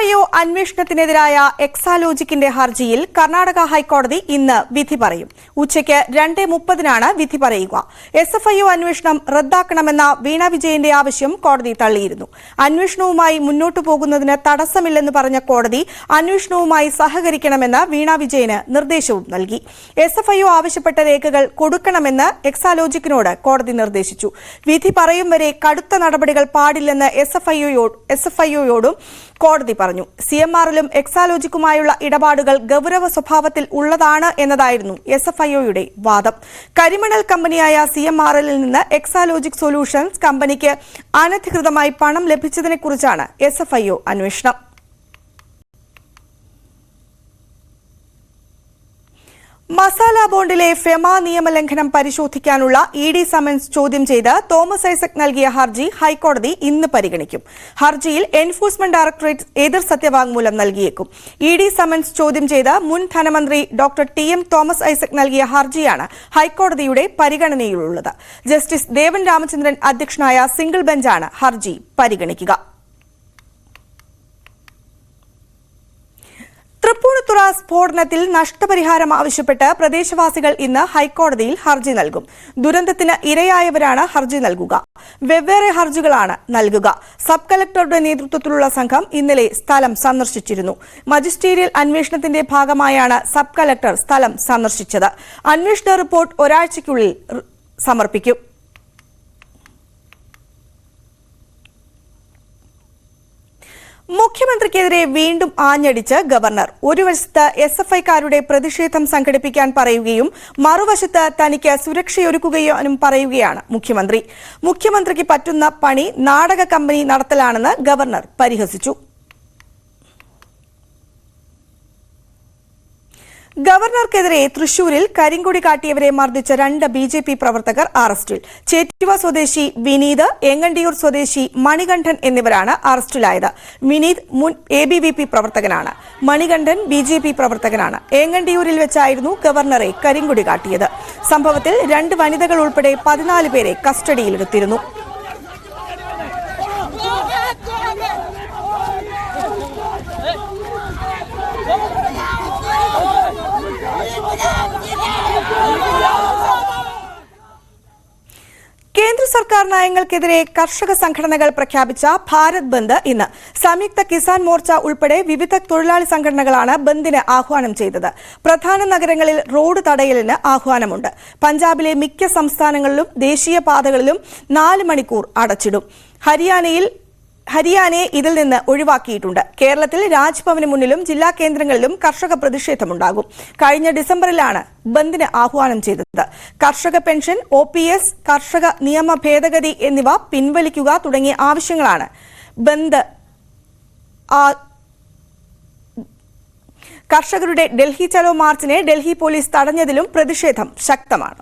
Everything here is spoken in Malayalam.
ഐ ഒ അന്വേഷണത്തിനെതിരായ എക്സാലോജിക്കിന്റെ ഹർജിയിൽ കർണാടക ഹൈക്കോടതി ഇന്ന് വിധി പറയും. ഉച്ചയ്ക്ക് രണ്ട് മുപ്പതിനാണ് വിധി പറയുക. എസ് എഫ് ഐ ഒ അന്വേഷണം റദ്ദാക്കണമെന്ന വീണ വിജയന്റെ ആവശ്യം കോടതി തള്ളിയിരുന്നു. അന്വേഷണവുമായി മുന്നോട്ടു പോകുന്നതിന് തടസ്സമില്ലെന്ന് പറഞ്ഞ കോടതി അന്വേഷണവുമായി സഹകരിക്കണമെന്ന് വീണ വിജയന് നിർദ്ദേശവും നൽകി. എസ് എഫ് ഐ ഒ ആവശ്യപ്പെട്ട രേഖകൾ കൊടുക്കണമെന്ന് എക്സാലോജിക്കിനോട് കോടതി നിർദ്ദേശിച്ചു. വിധി പറയും വരെ കടുത്ത നടപടികൾ പാടില്ലെന്ന് S F I S F ഒയോടും കോടതി പറഞ്ഞു. സി എം ആറിലും എക്സാലോജിക്കുമായുള്ള ഇടപാടുകൾ ഗൌരവ സ്വഭാവത്തിൽ ഉള്ളതാണ് എന്നതായിരുന്നു എസ് എഫ് ഐ ഒയുടെ വാദം. കരിമണൽ കമ്പനിയായ സി എം ആർ എല്ലിൽ നിന്ന് എക്സാലോജിക് സൊല്യൂഷൻസ് കമ്പനിക്ക് അനധികൃതമായി പണം ലഭിച്ചതിനെക്കുറിച്ചാണ് എസ് എഫ് ഐ അന്വേഷണം. മസാല ബോണ്ടിലെ ഫെമ നിയമലംഘനം പരിശോധിക്കാനുള്ള ഇ ഡി സമൻസ് ചോദ്യം ചെയ്ത് തോമസ് ഐസക് നൽകിയ ഹർജി ഹൈക്കോടതി ഇന്ന് പരിഗണിക്കും. ഹർജിയിൽ എൻഫോഴ്സ്മെന്റ് ഡയറക്ടറേറ്റ് എതിർ സത്യവാങ്മൂലം നൽകിയേക്കും. ഇ ഡി സമൻസ് ചോദ്യം ചെയ്ത് മുൻ ധനമന്ത്രി doctor T M Thomas Isaac നൽകിയ ഹർജിയാണ് ഹൈക്കോടതിയുടെ പരിഗണനയിലുള്ളത്. ജസ്റ്റിസ് ദേവൻ രാമചന്ദ്രൻ അധ്യക്ഷനായ സിംഗിൾ ബെഞ്ചാണ് ഹർജി പരിഗണിക്കുക. തൃപ്പൂണിത്തുറ സ്ഫോടനത്തിൽ നഷ്ടപരിഹാരം ആവശ്യപ്പെട്ട് പ്രദേശവാസികൾ ഇന്ന് ഹൈക്കോടതിയിൽ ഹർജി നൽകും. ദുരന്തത്തിന് ഇരയായവരാണ് ഹർജി നൽകുക. വെവ്വേറെ ഹർജികളാണ് നൽകുക. സബ് കളക്ടറുടെ നേതൃത്വത്തിലുള്ള സംഘം ഇന്നലെ സ്ഥലം സന്ദർശിച്ചിരുന്നു. മജിസ്റ്റീരിയൽ അന്വേഷണത്തിന്റെ ഭാഗമായാണ് സബ് കളക്ടർ സ്ഥലം സന്ദർശിച്ചത്. അന്വേഷണ റിപ്പോർട്ട് ഒരാഴ്ചയ്ക്കുള്ളിൽ സമർപ്പിക്കും. മുഖ്യമന്ത്രിക്കെതിരെ വീണ്ടും ആഞ്ഞടിച്ച് ഗവർണർ. ഒരു വശത്ത് എസ് എഫ് ഐക്കാരുടെ പ്രതിഷേധം സംഘടിപ്പിക്കാൻ പറയുകയും മറുവശത്ത് തനിക്ക് സുരക്ഷയൊരുക്കുകയും പറയുകയാണ് മുഖ്യമന്ത്രി. മുഖ്യമന്ത്രിക്ക് പറ്റുന്ന പണി നാടക കമ്പനി നടത്തലാണെന്ന് ഗവർണർ പരിഹസിച്ചു. ഗവർണർക്കെതിരെ തൃശൂരിൽ കരിങ്കൊടി കാട്ടിയവരെ മർദ്ദിച്ച രണ്ട് ബി ജെ പി പ്രവർത്തകർ അറസ്റ്റിൽ. ചേറ്റുവ സ്വദേശി വിനീത് എങ്ങണ്ടിയൂർ സ്വദേശി മണികണ്ഠൻ എന്നിവരാണ് അറസ്റ്റിലായത്. വിനീത് മുൻ എ ബി വി പി പ്രവർത്തകനാണ്. മണികണ്ഠൻ ബി ജെ പി പ്രവർത്തകനാണ്. എങ്ങണ്ടിയൂരിൽ വെച്ചായിരുന്നു ഗവർണറെ കരിങ്കൊടി കാട്ടിയത്. സംഭവത്തിൽ രണ്ട് വനിതകൾ ഉൾപ്പെടെ പതിനാല് പേരെ കസ്റ്റഡിയിലെടുത്തിരുന്നു. സർക്കാർ നയങ്ങൾക്കെതിരെ കർഷക സംഘടനകൾ പ്രഖ്യാപിച്ച ഭാരത് ബന്ദ് ഇന്ന് സംയുക്ത കിസാൻ മോർച്ച ഉൾപ്പെടെ വിവിധ തൊഴിലാളി സംഘടനകളാണ് ബന്ദിന് ആഹ്വാനം ചെയ്തത്. പ്രധാന നഗരങ്ങളിൽ റോഡ് തടയലിന് ആഹ്വാനമുണ്ട്. പഞ്ചാബിലെ മിക്ക സംസ്ഥാനങ്ങളിലും ദേശീയ പാതകളിലും നാല് മണിക്കൂർ അടച്ചിടും. ഹരിയാനയിൽ ഹരിയാനയെ ഇതിൽ നിന്ന് ഒഴിവാക്കിയിട്ടുണ്ട്. കേരളത്തിൽ രാജ്ഭവന് മുന്നിലും ജില്ലാ കേന്ദ്രങ്ങളിലും കർഷക പ്രതിഷേധമുണ്ടാകും. കഴിഞ്ഞ ഡിസംബറിലാണ് ബന്ദിന് ആഹ്വാനം ചെയ്തത്. കർഷക പെൻഷൻ ഒ കർഷക നിയമ ഭേദഗതി എന്നിവ പിൻവലിക്കുക തുടങ്ങിയ ആവശ്യങ്ങളാണ് ബന്ദ് കർഷകരുടെ ഡൽഹി ചലോ മാർച്ചിനെ ഡൽഹി പോലീസ് തടഞ്ഞതിലും പ്രതിഷേധം ശക്തമാണ്.